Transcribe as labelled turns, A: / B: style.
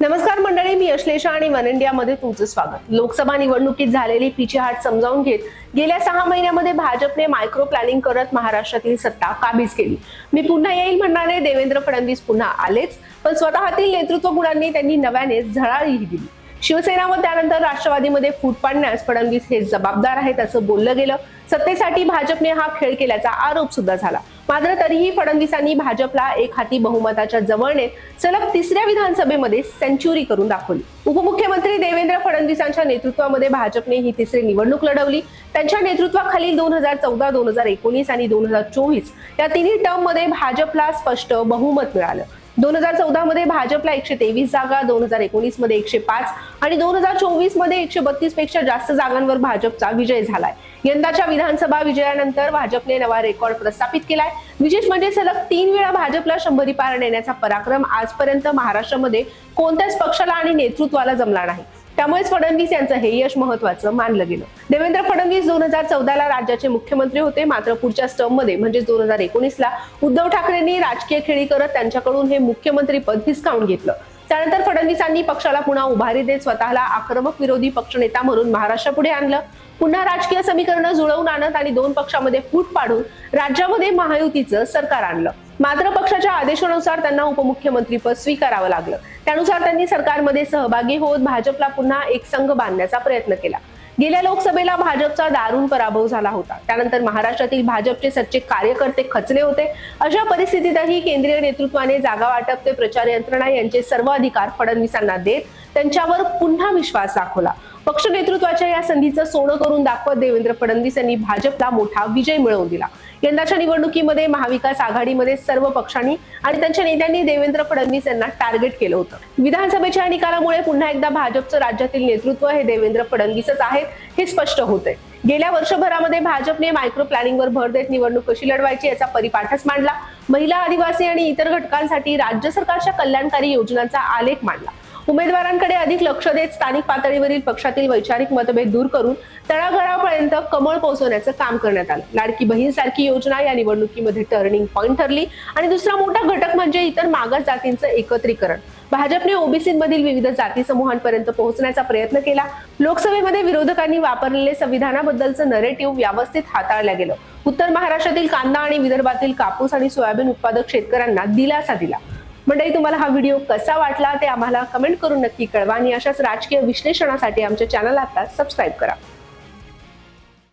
A: नमस्कार मंडळी मी अश्लेषा आणि वन इंडियामध्ये तुमचं स्वागत. लोकसभा निवडणुकीत झालेली पिछेहाट समजावून घेत गेल्या सहा महिन्यामध्ये भाजपने मायक्रो प्लॅनिंग करत महाराष्ट्रातील सत्ता काबीज केली. मी पुन्हा येईल म्हणणारे देवेंद्र फडणवीस पुन्हा आलेच पण स्वतःतील नेतृत्व गुणांनी त्यांनी नव्याने झळाळीही दिली. शिवसेना व त्यानंतर राष्ट्रवादीमध्ये फूट पाडण्यास फडणवीस हे जबाबदार आहेत असं बोललं गेलं. सत्तेसाठी भाजपने हा खेळ केल्याचा आरोप सुद्धा झाला. मात्र तरीही फडणवीसांनी भाजपला एक हाती बहुमताच्या जवळने सलग तिसऱ्या विधानसभेमध्ये सेंच्युरी करून दाखवली. उपमुख्यमंत्री देवेंद्र फडणवीसांच्या नेतृत्वामध्ये भाजपने ही तिसरी निवडणूक लढवली. त्यांच्या नेतृत्वाखालील दोन हजार चौदा दोन हजार एकोणीस आणि दोन हजार चोवीस या तिन्ही टर्ममध्ये भाजपला स्पष्ट बहुमत मिळालं. दोन हजार चौदा मध्ये भाजपला एकशे तेवीस जागा दोन हजार एकोणीसमध्ये एकशे पाच आणि दोन हजार चोवीसमध्ये एकशे बत्तीसपेक्षा जास्त जागांवर भाजपचा विजय झालाय. यंदाच्या विधानसभा विजयानंतर भाजपने नवा रेकॉर्ड प्रस्थापित केलाय. विशेष म्हणजे सलग तीन वेळा भाजपला शंभरी पार नेण्याचा पराक्रम आजपर्यंत महाराष्ट्रामध्ये कोणत्याच पक्षाला आणि नेतृत्वाला जमला नाही. त्यामुळेच फडणवीस यांचं हे यश महत्वाचं मानलं गेलं. देवेंद्र फडणवीस दोन हजार चौदाला राज्याचे मुख्यमंत्री होते मात्र पुढच्या स्टममध्ये म्हणजेच म्हणजे दोन हजार एकोणीसला उद्धव ठाकरेंनी राजकीय खेळी करत त्यांच्याकडून हे मुख्यमंत्री पद हिसकावून घेतलं. त्यानंतर फडणवीसांनी पक्षाला पुन्हा उभारी देत स्वतःला आक्रमक विरोधी पक्षनेता म्हणून महाराष्ट्रापुढे आणलं. पुन्हा राजकीय समीकरणं जुळवून आणत आणि दोन पक्षामध्ये फूट पाडून राज्यामध्ये महायुतीचं सरकार आणलं. मात्र पक्षाच्या आदेशानुसार त्यांना उपमुख्यमंत्री पद स्वीकारावं लागलं. त्यानुसार त्यांनी सरकारमध्ये सहभागी होत भाजपला पुन्हा एक संघ बांधण्याचा प्रयत्न केला. गेल्या लोकसभेला भाजपचा दारुण पराभव झाला होता. त्यानंतर महाराष्ट्रातील भाजपचे सच्चे कार्यकर्ते खचले होते. अशा परिस्थितीतही केंद्रीय नेतृत्वाने जागा वाटप ते प्रचार यंत्रणा यांचे सर्व अधिकार फडणवीसांना देत त्यांच्यावर पुन्हा विश्वास दाखवला. पक्ष नेतृत्वाच्या या संधीचं सोनं करून दाखवत देवेंद्र फडणवीस यांनी भाजपला मोठा विजय मिळवून दिला. यंदाच्या निवडणुकीमध्ये महाविकास आघाडीमध्ये सर्व पक्षांनी आणि त्यांच्या नेत्यांनी देवेंद्र फडणवीस यांना टार्गेट केलं होतं. विधानसभेच्या निकालामुळे पुन्हा एकदा भाजपचं राज्यातील नेतृत्व हे देवेंद्र फडणवीसच आहेत हे स्पष्ट होते गेल्या वर्षभरामध्ये भाजपने मायक्रो प्लॅनिंगवर भर देत निवडणूक कशी लढवायची याचा परिपाठच मांडला. महिला आदिवासी आणि इतर घटकांसाठी राज्य सरकारच्या कल्याणकारी योजनांचा आलेख मांडला. उमेदवारांकडे अधिक लक्ष देत स्थानिक पातळीवरील पक्षातील वैचारिक मतभेद दूर करून तळागाळापर्यंत कमळ पोहोचवण्याचं काम करण्यात आलं. लाडकी बहीण सारखी योजना या निवडणुकीमध्ये टर्निंग पॉईंट ठरली आणि दुसरा मोठा घटक म्हणजे इतर मागास जातींचं एकत्रीकरण. भाजपने ओबीसीमधील विविध जाती समूहांपर्यंत पोहोचण्याचा प्रयत्न केला. लोकसभेमध्ये विरोधकांनी वापरलेले संविधानाबद्दलचं नरेटिव्ह व्यवस्थित हाताळलं गेलं. उत्तर महाराष्ट्रातील कांदा आणि विदर्भातील कापूस आणि सोयाबीन उत्पादक शेतकऱ्यांना दिलासा दिला. मंडळी तुम्हाला हा व्हिडिओ कसा वाटला ते आम्हाला कमेंट करून नक्की कळवा आणि अशाच राजकीय विश्लेषणासाठी आमच्या चॅनल आता सबस्क्राईब करा.